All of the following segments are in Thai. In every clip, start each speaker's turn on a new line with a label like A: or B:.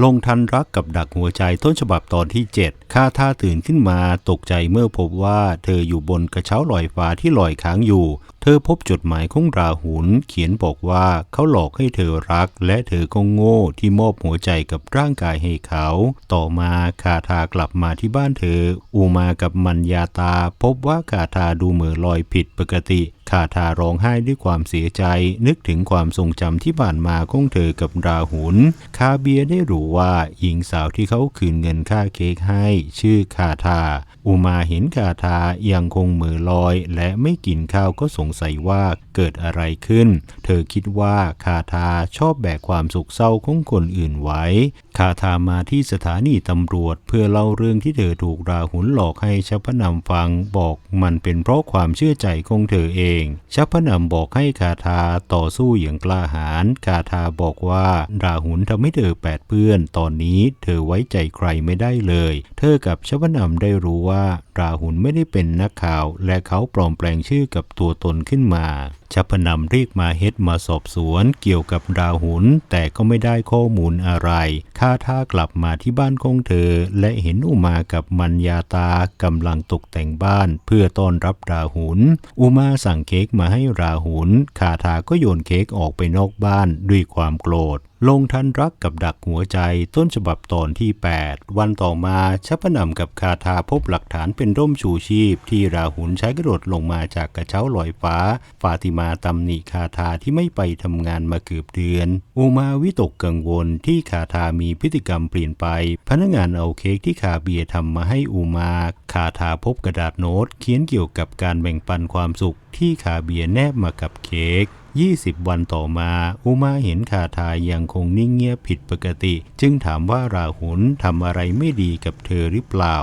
A: ลงทันรักกับดักหัวใจต้นฉบับตอนที่7คาทาตื่นขึ้นมาตกใจเมื่อพบว่าเธออยู่บนกระเช้าลอยฟ้าที่ลอยค้างอยู่ เธอพบจดหมายของราหุลเขียนบอกว่าเขาหลอกให้เธอรัก และเธอก็โง่ที่มอบหัวใจกับร่างกายให้เขา ต่อมาคาทากลับมาที่บ้านเธอ อูมากับมัญญาตา พบว่าคาทาดูเหมือลอยผิดปกติคาทาร้องไห้ด้วยความเสียใจ นึกถึงความทรงจำที่ผ่านมาของเธอกับราหุล คาเบียได้รู้ว่าหญิงสาวที่เขาคืนเงินค่าเค้กให้ ชื่อคาทา อุมาเห็นคาทายังคงมือลอย และไม่กินข้าวก็สงสัยว่าเกิดอะไรขึ้น เธอคิดว่าคาทาชอบแบกความสุขเศร้าของคนอื่นไว้ คาทามาที่สถานีตำรวจเพื่อเล่าเรื่องที่เธอถูกราหุลหลอกให้ชพนำฟังบอกมันเป็นเพราะความเชื่อใจของเธอเองชัพนำบอกให้คาถาต่อสู้อย่างกล้าหาญคาถาบอกว่าราหุลทำให้เธอแปดเพื่อน ตอนนี้เธอไว้ใจใครไม่ได้เลย เธอกับชัพนำได้รู้ว่า ราหุลไม่ได้เป็นนักข่าว และเขาปลอมแปลงชื่อกับตัวตนขึ้นมา ชัพนำเรียกมาเฮดมาสอบสวนเกี่ยวกับราหุลแต่ก็ไม่ได้ข้อมูลอะไรข้าท่ากลับมาที่บ้านของเธอ และเห็นอุมากับมัญญาตากำลังตกแต่งบ้านเพื่อต้อนรับราหุลอุมาสั่งเค้กมาให้ราหุลคาทาก็โยนเค้กออกไปนอกบ้านด้วยความโกรธ ลงทันรักกับดักหัวใจต้นฉบับตอนที่ 8 วันต่อมาชัพนำกับคาทาพบหลักฐานเป็นร่มชูชีพ ที่ราหุลใช้กระโดดลงมาจากกระเช้าลอยฟ้า ฟาติมาตำหนิคาทาที่ไม่ไปทำงานมาเกือบเดือน อุมาวิตกกังวลที่คาทามีพฤติกรรมเปลี่ยนไป พนักงานเอาเค้กที่คาเบียทำมาให้อุมา คาทาพบกระดาษโน้ตเขียนเกี่ยวกับการแบ่งปันความสุขที่คาเบียแนบมากับเค้ก 20 วันต่อมา อุมาเห็นคาทายังคงนิ่งเงียบผิดปกติ จึงถามว่าราหุลทำอะไรไม่ดีกับเธอหรือเปล่า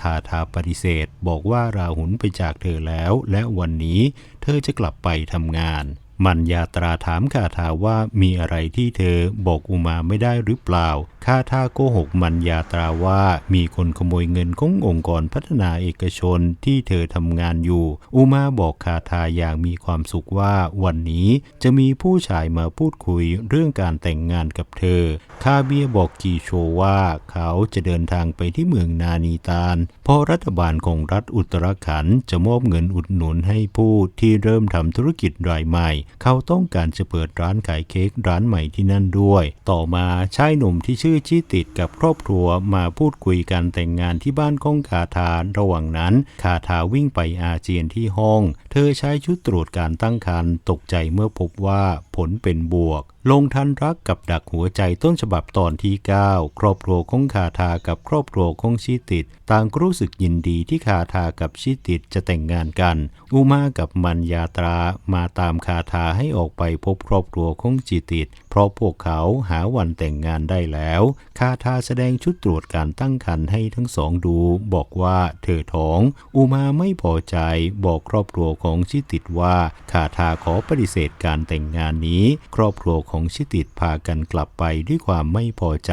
A: คาทาปฏิเสธ บอกว่าราหุลไปจากเธอแล้ว และวันนี้เธอจะกลับไปทำงาน มัญญาตราถามคาทาว่ามีอะไรที่เธอบอกอุมาไม่ได้หรือเปล่าคาทาโกหกมัญญาตราว่ามีคนขโมยเงินขององค์กรพัฒนาเอกชนที่เธอทำงานอยู่ อุมาบอกคาทาอย่างมีความสุขว่าวันนี้จะมีผู้ชายมาพูดคุยเรื่องการแต่งงานกับเธอ คาเบียบอกกีโชว่าเขาจะเดินทางไปที่เมืองนานีตานเพราะรัฐบาลของรัฐอุตรขันจะมอบเงินอุดหนุนให้ผู้ที่เริ่มทำธุรกิจรายใหม่เขาต้องการจะเปิดร้านขายเค้กร้านใหม่ที่นั่นด้วย ต่อมาชายหนุ่มที่ชื่อชิติดกับครอบครัวมาพูดคุยกันแต่งงานที่บ้านของคาทาระหว่างนั้นคาทาวิ่งไปอาเจียนที่ห้อง เธอใช้ชุดตรวจการตั้งครรภ์ตกใจเมื่อพบว่าผลเป็นบวก ลงทันรักกับดักหัวใจต้นฉบับตอนที่ 9 ครอบครัวของคาทากับครอบครัวของชิติดต่างรู้สึกยินดีที่คาทากับชิติดจะแต่งงานกัน อุมากับมัญญาตรามาตามคาทาให้ออกไปพบครอบครัวของจิติดเพราะพวกเขาหาวันแต่งงานได้แล้วคาทาแสดงชุดตรวจการตั้งครรภ์ให้ทั้งสองดู บอกว่าเธอท้อง อุมาไม่พอใจบอกครอบครัวของชิติดว่าคาทาขอปฏิเสธการแต่งงานนี้ ครอบครัวของชิติดพากันกลับไปด้วยความไม่พอใจ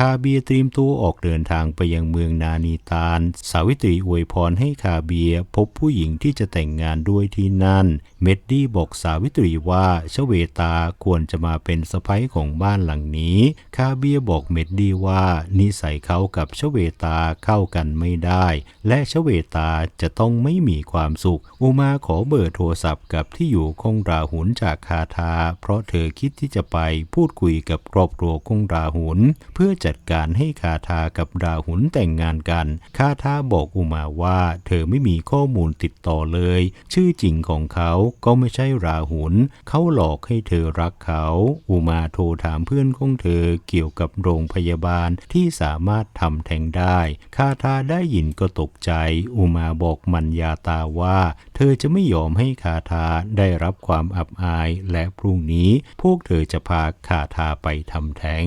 A: คาเบียเตรียมตัวออกเดินทางไปยังเมืองนานีตาน สาวิตรีอวยพรให้คาเบียพบผู้หญิงที่จะแต่งงานด้วยที่นั่น เมดดี้บอกสาวิตรีว่าชเวตาควรจะมาเป็นสะพ้ยของบ้านหลังนี้ คาเบียบอกเมดดี้ว่านิสัยเขากับชเวตาเข้ากันไม่ได้ และชเวตาจะต้องไม่มีความสุข อุมาขอเบอร์โทรศัพท์กับที่อยู่ของราหุลจากคาทา เพราะเธอคิดที่จะไปพูดคุยกับครอบครัวของราหุลเพื่อจะจัดการให้คาทากับราหุลแต่งงานกัน คาทาบอกอุมาว่าเธอไม่มีข้อมูลติดต่อเลย ชื่อจริงของเขาก็ไม่ใช่ราหุลเขาหลอกให้เธอรักเขา อุมาโทรถามเพื่อนของเธอเกี่ยวกับโรงพยาบาลที่สามารถทำแท้งได้ คาทาได้ยินก็ตกใจ อุมาบอกมัญญาตาว่า เธอจะไม่ยอมให้คาทาได้รับความอับอายและพรุ่งนี้พวกเธอจะพาคาทาไปทำแท้ง